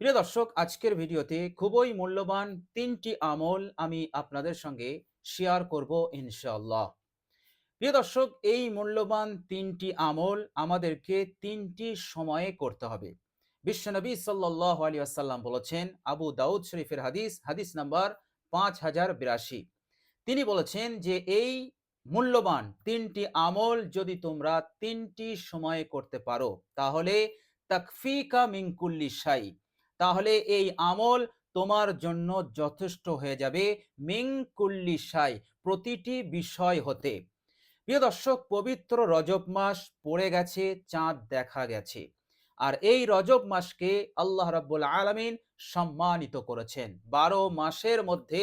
প্রিয় দর্শক, আজকের ভিডিওতে খুবই মূল্যবান তিনটি আমল আমি আপনাদের সঙ্গে শেয়ার করব ইনশাআল্লাহ। প্রিয় দর্শক, এই মূল্যবান তিনটি আমল আমাদেরকে তিনটি সময়ে করতে হবে। বিশ্বনবী সাল্লাহ আলী আসাল্লাম বলেছেন, আবু দাউদ শরীফের হাদিস হাদিস নাম্বার পাঁচ হাজার বিরাশি। তিনি বলেছেন যে, এই মূল্যবান তিনটি আমল যদি তোমরা তিনটি সময়ে করতে পারো, তাহলে তাকফিকা মিঙ্কুল্লি সাই তাহলে এই আমল তোমার জন্য যথেষ্ট হয়ে যাবে। মিঙ্কুল্লি সাই প্রতিটি বিষয় হতে। প্রিয় দর্শক, পবিত্র রজব মাস পড়ে গেছে, চাঁদ দেখা গেছে। আর এই রজব মাসকে আল্লাহ রাব্বুল আলমিন সম্মানিত করেছেন। বারো মাসের মধ্যে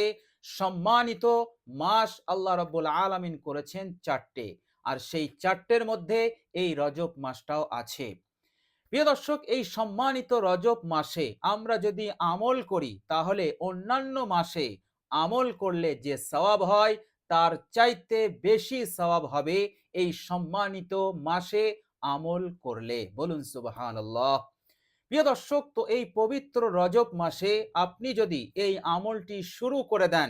সম্মানিত মাস আল্লাহ রাব্বুল আলমিন করেছেন চারটে। আর সেই চারটের মধ্যে এই রজব মাসটাও আছে। প্রিয় দর্শক, এই সম্মানিত রজব মাসে আমরা যদি আমল করি, তাহলে অন্যান্য মাসে আমল করলে যে সওয়াব হয়, তার চাইতে বেশি সওয়াব হবে এই সম্মানিত মাসে আমল করলে। বলুন সুবাহান প্রিয় দর্শক, তো এই পবিত্র রজব মাসে আপনি যদি এই আমলটি শুরু করে দেন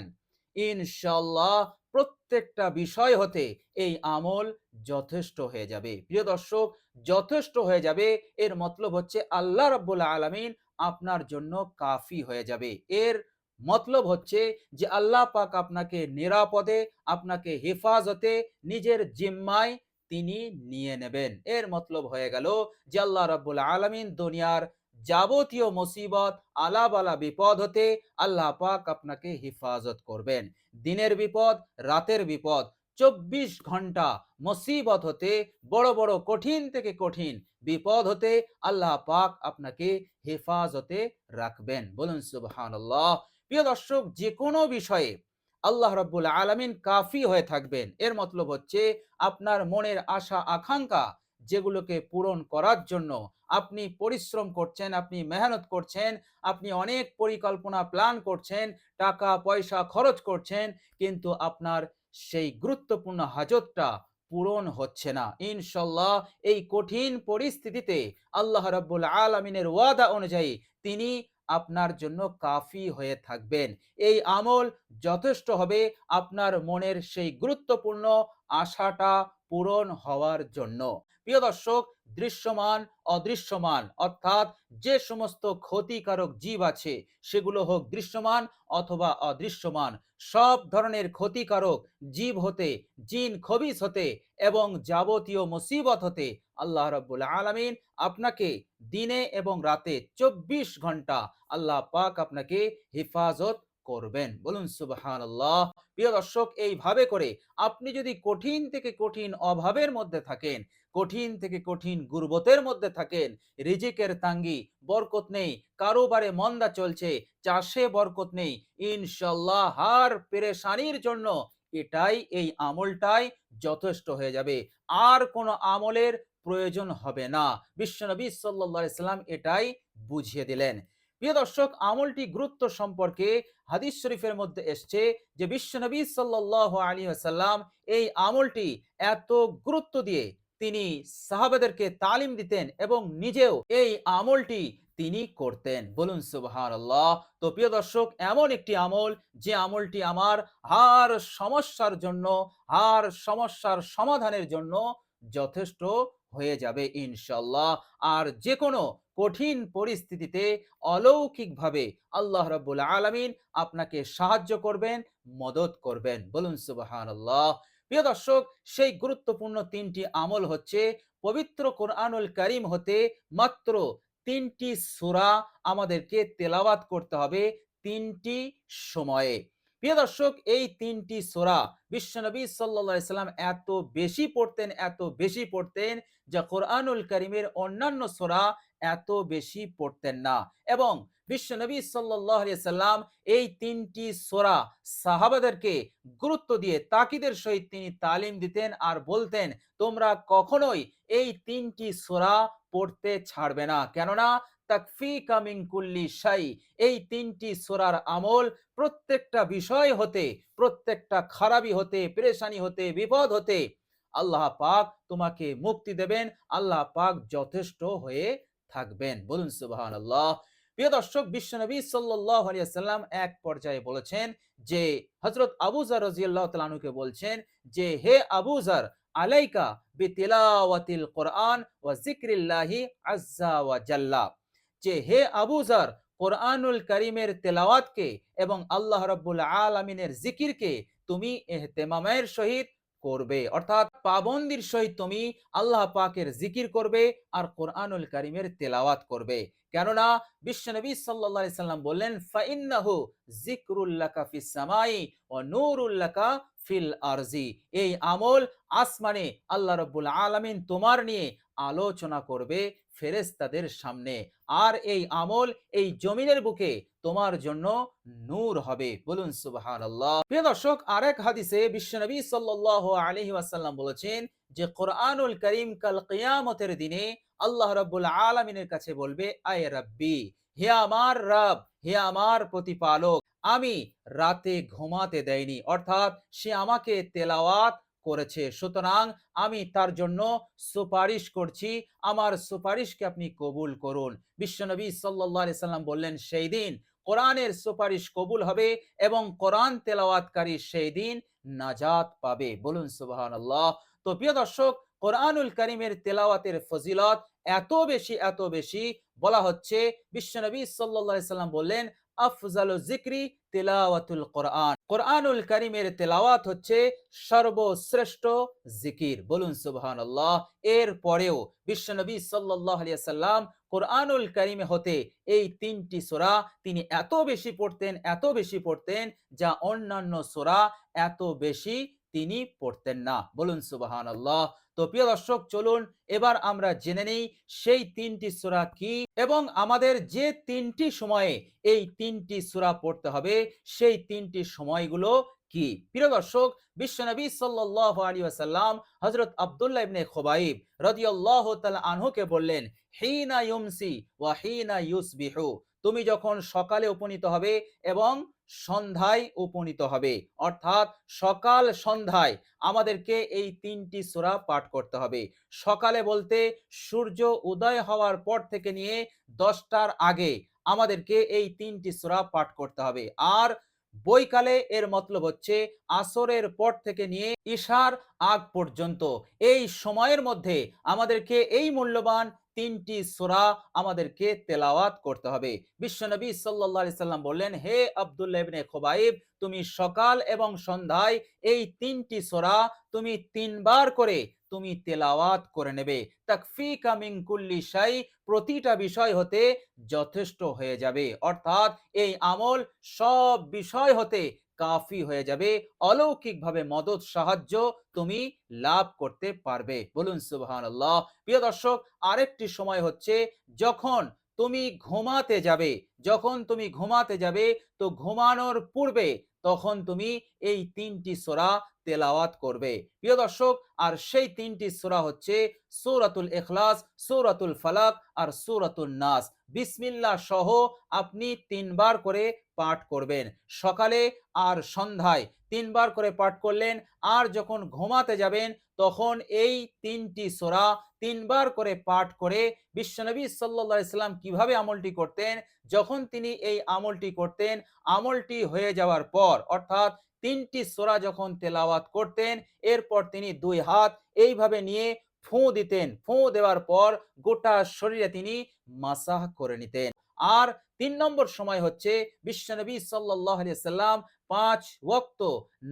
ইনশাল্লাহ প্রত্যেকটা বিষয় হতে এই আমল যথেষ্ট হয়ে যাবে। প্রিয় দর্শক, যথেষ্ট হয়ে যাবে। এর মতলব হচ্ছে আল্লাহ রব্বুল আলমিন আপনার জন্য কাফি হয়ে যাবে। এর মতলব হচ্ছে যে আল্লাহ পাক আপনাকে নিরাপদে, আপনাকে হেফাজতে, নিজের জিম্মায় তিনি নিয়ে নেবেন। এর মতলব হয়ে গেল যে আল্লাহ রব্বুল আলমিন দুনিয়ার যাবতীয় মুসিবত আলাবালা বিপদ হতে আল্লাহ পাক আপনাকে হেফাজত করবেন। দিনের বিপদ, রাতের বিপদ, চব্বিশ ঘণ্টা মুসিবত হতে, বড় বড়, কঠিন থেকে কঠিন বিপদ হতে আল্লাহ পাক আপনাকে হেফাজতে রাখবেন। বলুন সুবহান প্রিয় দর্শক যে কোনো বিষয়ে আল্লাহ রব্বুল আলমিন কাফি হয়ে থাকবেন। এর মতলব হচ্ছে, আপনার মনের আশা, আকাঙ্ক্ষা যেগুলোকে পূরণ করার জন্য আপনি পরিশ্রম করছেন, আপনি মেহনত করছেন, আপনি অনেক পরিকল্পনা প্ল্যান করছেন, টাকা, পয়সা খরচ করছেন, কিন্তু আপনার সেই গুরুত্বপূর্ণ হাজতটা পূরণ হচ্ছে না। ইনশাল্লাহ এই কঠিন পরিস্থিতিতে আল্লাহ রব্বুল আলমিনের ওয়াদা অনুযায়ী তিনি আপনার জন্য কাফি হয়ে থাকবেন। এই আমল যথেষ্ট হবে, আপনার মনের সেই গুরুত্বপূর্ণ আশাটা পূরণ হওয়ার জন্য। প্রিয় দর্শক, দৃশ্যমান, অদৃশ্যমান, অর্থাৎ যে সমস্ত ক্ষতিকারক জীব আছে, সেগুলো হোক দৃশ্যমান অথবা অদৃশ্যমান, সব ধরনের ক্ষতিকারক জীব হতে, জিন, খবিস হতে এবং যাবতীয় মুসিবত হতে আল্লাহ রব্বুল আলমিন আপনাকে দিনে এবং রাতে চব্বিশ ঘণ্টা আল্লাহ পাক আপনাকে হেফাজত করবেন। বলুন সুবহান আল্লাহ প্রিয় দর্শক, এইভাবে করে আপনি যদি কঠিন থেকে কঠিন অভাবের মধ্যে থাকেন, কঠিন থেকে কঠিন গুরবতের মধ্যে থাকেন, রিজিকের তাঙ্গি, বরকত নেই, কারোবারে মন্দা চলছে, চাষে বরকত নেই, ইনশাল্লাহ হার পেরেশানির জন্য এটাই, এই আমলটাই যথেষ্ট হয়ে যাবে। আর কোনো আমলের প্রয়োজন হবে না। বিশ্বনবী সাল্লা সাল্লাম এটাই বুঝিয়ে দিলেন। প্রিয় দর্শক, আমলটি গুরুত্ব সম্পর্কে হাদিস শরীফের মধ্যে এসছে যে বিশ্বনবী সাল্লাহ আলী আসাল্লাম এই আমলটি এত গুরুত্ব দিয়ে তিনি সাহাবেদেরকে তালিম দিতেন এবং নিজেও এই আমলটি তিনি করতেন। বলুন সুবহান আল্লাহ তো প্রিয় দর্শক, এমন একটি আমল যে আমলটি আমার হার সমস্যার জন্য, হার সমস্যার সমাধানের জন্য যথেষ্ট হয়ে যাবে ইনশাল্লাহ আর যে কোনো কঠিন পরিস্থিতিতে অলৌকিকভাবে আল্লাহ রব্বুল আলমিন আপনাকে সাহায্য করবেন, মদত করবেন। বলুন সুবাহান আল্লাহ প্রিয় দর্শক, সেই গুরুত্বপূর্ণ তিনটি আমল হচ্ছে পবিত্র কোরআনুল করিম হতে মাত্র তিনটি সুরা আমাদেরকে তেলাওয়াত করতে হবে তিনটি সময়ে। প্রিয় দর্শক, এই তিনটি সোরা বিশ্বনবী সাল্লা সাল্লাম এত বেশি পড়তেন, এত বেশি পড়তেন যা কোরআনুল করিমের অন্যান্য সোরা এত বেশি পড়তেন না। এবং বিশ্বনবী সাল্লাহ সাল্লাম এই তিনটি সোরা সাহাবাদেরকে গুরুত্ব দিয়ে তাকিদের সহিত তিনি তালিম দিতেন আর বলতেন, তোমরা কখনোই এই তিনটি সোরা পড়তে ছাড়বে না। কেননা তাকফি কামিং কুল্লি সাই এই তিনটি সোরার আমল প্রত্যেকটা বিষয় হতে, প্রত্যেকটা খারাপি হতে, পেরেশানি হতে, বিপদ হতে আল্লাহ পাক তোমাকে মুক্তি দেবেন, আল্লাহ পাক যথেষ্ট হয়ে থাকবেন। বলুন সুবাহান আল্লাহ প্রিয় দর্শক বিশ্বনবী সাল্লাহ এক পর্যায়ে বলেছেন যে হজরত আবুজার রাজিয়াল্লাহ তালানুকে বলছেন যে, হে আবুজার আলাইকা বিতিলাওয়াতিল কোরআন জিক্রিল্লাহি আজ্জা ওয়া জাল্লা। যে হে কোরআনুল করিমের তেলাওয়াতকে এবং আল্লাহ রাব্বুল আলামিনের জিকিরকে তুমি এহতেমামের সহিত করবে। অর্থাৎ পাবন্দির সহিত তুমি আল্লাহ পাকের জিকির করবে আর কোরআনুল করিমের তেলাওয়াত করবে। কেননা বিশ্বনবী সাল্লাল্লাহু সাল্লাম বললেন ফাইন্নাহু জিকরুল্লাকা ফিস সামাই ওয়া নূরুল্লাকা ফিল আরজি। এই আমল আসমানে আল্লাহ রব্বুল আলামিন তোমার নিয়ে আলোচনা করবে ফেরেস্তাদের সামনে। আর এই আমল এই জমিনের বুকে তোমার জন্য নূর হবে। বলুন সুবাহান আল্লাহ প্রিয় দর্শক হাদিসে বিশ্বনবী আলহি বলেছেন যে, কোরআনুল করিম কাল কিয়ামতের দিনে আল্লাহ রব্বুল আলমিনের কাছে বলবে, আয় রব্বি হে আমার রব, হে আমার প্রতিপালক, আমি রাতে ঘুমাতে দেয়নি অর্থাৎ সে আমাকে তেলাওয়াত করেছে। সুতরাং আমি তার জন্য সুপারিশ করছি, আমার সুপারিশকে আপনি কবুল করুন। বিশ্বনবী সাল্লাহ সাল্লাম বললেন, সেই দিন কোরআনের সুপারিশ কবুল হবে এবং কোরআন তেলাওয়াতকারী সেই দিন নাজাত পাবে। বলুন সুবাহান আল্লাহ তো প্রিয় দর্শক, কোরআনুল করিমের তেলাওয়াতের ফজিলত এত বেশি এত বেশি বলা হচ্ছে বিশ্বনবী সাল্লাম বললেন, আফজাল জিক্রি তেলাওয়াতুল কোরআন। কোরআনুল করিমের তেলাওয়াত হচ্ছে সর্বশ্রেষ্ঠ জিকির বলুন সুবহান আল্লাহ এর পরেও বিশ্বনবী সাল্লাহ কোরআনুল করিমে হতে এই তিনটি সোরা তিনি এত বেশি পড়তেন, এত বেশি পড়তেন, যা অন্যান্য সোরা এত বেশি তিনি পড়তেন না। বলুন সুবাহান আল্লাহ তো প্রিয় দর্শক, চলুন এবার আমরা জেনে নেই সেই তিনটি সুরা কি এবং আমাদের যে তিনটি সময়ে এই তিনটি সুরা পড়তে হবে, সেই তিনটি সময়গুলো কি? প্রিয় দর্শক বিশ্বনবী সাল্লাহ আলী আসাল্লাম হজরত আবদুল্লাহ ইবনে খোবাইব রদিয়াল্লাহ তাল আনহুকে বললেন, হিনা ইউমসি ওয়া হিনা ইউসবিহু। তুমি যখন সকালে উপনীত হবে এবং সন্ধ্যায় উপনীত হবে। অর্থাৎ সকাল সন্ধ্যায় আমাদেরকে এই তিনটি সোরা পাঠ করতে হবে। সকালে বলতে সূর্য উদয় হওয়ার পর থেকে নিয়ে দশটার আগে আমাদেরকে এই তিনটি সোরা পাঠ করতে হবে। আর বইকালে এর মতলব হচ্ছে আসরের পর থেকে নিয়ে ঈশার আগ পর্যন্ত। এই সময়ের মধ্যে আমাদেরকে এই মূল্যবান তিনটি সোরা আমাদেরকে তেলাওয়াত করতে হবে। বিশ্বনবী সাল্লাহ সাল্লাম বললেন, হে আবদুল্লাহ ইবনে খোবাইব, তুমি সকাল এবং সন্ধ্যায় এই তিনটি সোরা তুমি তিনবার করে তুমি তেলাওয়াত করে নেবে। তাকফি কামিং কুল্লি সাই প্রতিটা বিষয় হতে যথেষ্ট হয়ে যাবে। অর্থাৎ এই আমল সব বিষয় হতে কাফি হয়ে যাবে। অলৌকিকভাবে মদত, সাহায্য তুমি লাভ করতে পারবে। বলুন সুবহান প্রিয় দর্শক, আরেকটি সময় হচ্ছে যখন তুমি ঘুমাতে যাবে। যখন তুমি ঘুমাতে যাবে, তো ঘুমানোর পূর্বে তখন তুমি এই তিনটি সোরা তেলাওয়াত করবে। প্রিয় দর্শক, আর সেই তিনটি সোরা হচ্ছে সৌরাতুল এখলাস সৌরাতুল ফালাক আর সৌরাতুল নাস। বিসমিল্লা সহ আপনি তিনবার করে পাঠ করবেন। সকালে আর সন্ধ্যায় তিনবার করে পাঠ করলেন, আর যখন ঘুমাতে যাবেন, তখন এই তিনটি সোরা তিনবার করে পাঠ করে বিশ্বনবী সাল্লা ইসলাম কীভাবে আমলটি করতেন, যখন তিনি এই আমলটি করতেন, আমলটি হয়ে যাওয়ার পর, অর্থাৎ তিনটি সোরা যখন তেলাওয়াত করতেন, এরপর তিনি দুই হাত এইভাবে নিয়ে ফোঁ দিতেন। ফোঁ দেওয়ার পর গোটা শরীরে তিনি মাসাহ করে নিতেন। আর তিন নম্বর সময় হচ্ছে বিশ্বনবী সাল্লাহ সাল্লাম পাঁচ ওক্ত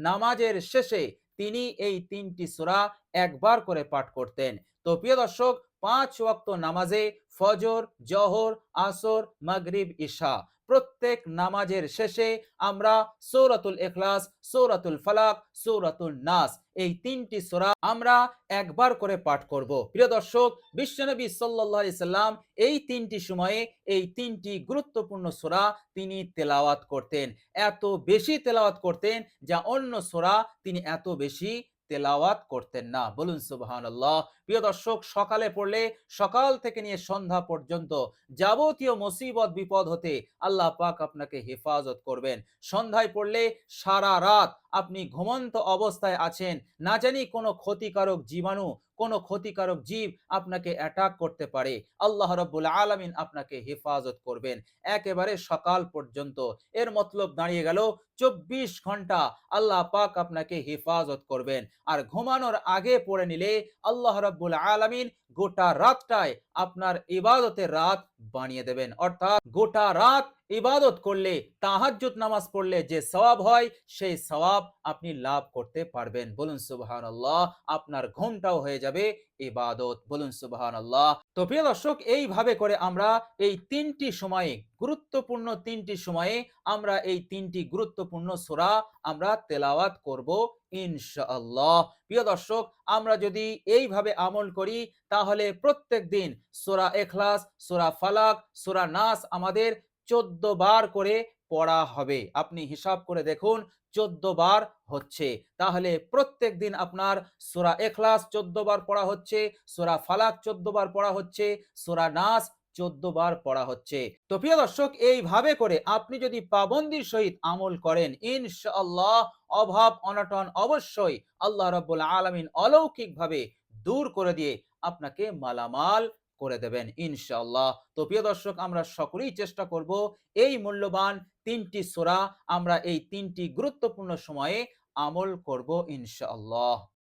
নামাজের শেষে তিনি এই তিনটি সুরা একবার করে পাঠ করতেন। তো প্রিয় দর্শক পাঁচ ওয়াক্ত নামাজে ফজর, জহর, আসর, মাগরিব ঈশা প্রত্যেক নামাজের শেষে আমরা সৌরাতুল এখলাস সৌরাতুল ফালাক সৌরাতুল নাস এই তিনটি সোরা আমরা একবার করে পাঠ করব। প্রিয় দর্শক, বিশ্বনবী সাল্লাহ সাল্লাম এই তিনটি সময়ে এই তিনটি গুরুত্বপূর্ণ সোরা তিনি তেলাওয়াত করতেন। এত বেশি তেলাওয়াত করতেন যা অন্য সোরা তিনি এত বেশি তেলাওয়াত করতেন না। বলুন সুবহান আল্লাহ প্রিয় দর্শক, সকালে পড়লে, সকাল থেকে নিয়ে সন্ধ্যা পর্যন্ত যাবতীয় মুসিবত, বিপদ হতে আল্লাহ পাক আপনাকে হেফাজত করবেন। সন্ধ্যায় পড়লে সারা রাত আপনি ঘুমন্ত অবস্থায় আছেন। না জানি কোনো ক্ষতিকারক জীবাণু কোনো ক্ষতিকারক জীব আপনাকে অ্যাটাক করতে পারে। আল্লাহ রব্বুল আলমিন আপনাকে হেফাজত করবেন। একেবারে সকাল পর্যন্ত। এর মতলব দাঁড়িয়ে গেল, চব্বিশ ঘণ্টা আল্লাহ পাক আপনাকে হেফাজত করবেন। আর ঘুমানোর আগে পড়ে নিলে আল্লাহ রব্বুল আলমিন গোটা রাতটায় আপনার ইবাদতের রাত বানিয়ে দেবেন। অর্থাৎ গোটা রাত ইবাদত করলে, তাহাজ্জুদ নামাজ পড়লে যে সওয়াব হয়, সেই সওয়াব আপনি লাভ করতে পারবেন। বলুন সুবহানাল্লাহ, আপনার ঘুমটাও হয়ে যাবে, ইবাদত। বলুন সুবহানাল্লাহ। তো প্রিয় দর্শক, এইভাবে করে আমরা এই তিনটি সময়ে, গুরুত্বপূর্ণ তিনটি সময়ে আমরা এই তিনটি গুরুত্বপূর্ণ সূরা আমরা তেলাওয়াত করব, ইনশাআল্লাহ। প্রিয় দর্শক, আমরা যদি এইভাবে আমল করি, তাহলে প্রত্যেক দিন সূরা ইখলাস, সূরা ফালাক, সোরা নাস আমাদের চোদ্দ বার করে পড়া হবে। আপনি হিসাব করে দেখুন, চোদ্দ বার হচ্ছে। তাহলে প্রত্যেক দিন আপনার সোরা এখলাস চোদ্দ বার পড়া হচ্ছে, সোরা ফালাক চোদ্দ বার পড়া হচ্ছে, সোরা নাস চোদ্দ বার পড়া হচ্ছে। তো প্রিয় দর্শক, এইভাবে করে আপনি যদি পাবন্দির সহিত আমল করেন, ইনশাআল্লাহ অভাব অনটন অবশ্যই আল্লাহ রব্বুল আলমিন অলৌকিকভাবে দূর করে দিয়ে আপনাকে মালামাল করে দেবেন, ইনশাআল্লাহ। তো প্রিয় দর্শক, আমরা সকলেই চেষ্টা করব এই মূল্যবান তিনটি সোরা, আমরা এই তিনটি গুরুত্বপূর্ণ সময়ে আমল করব, ইনশাআল্লাহ।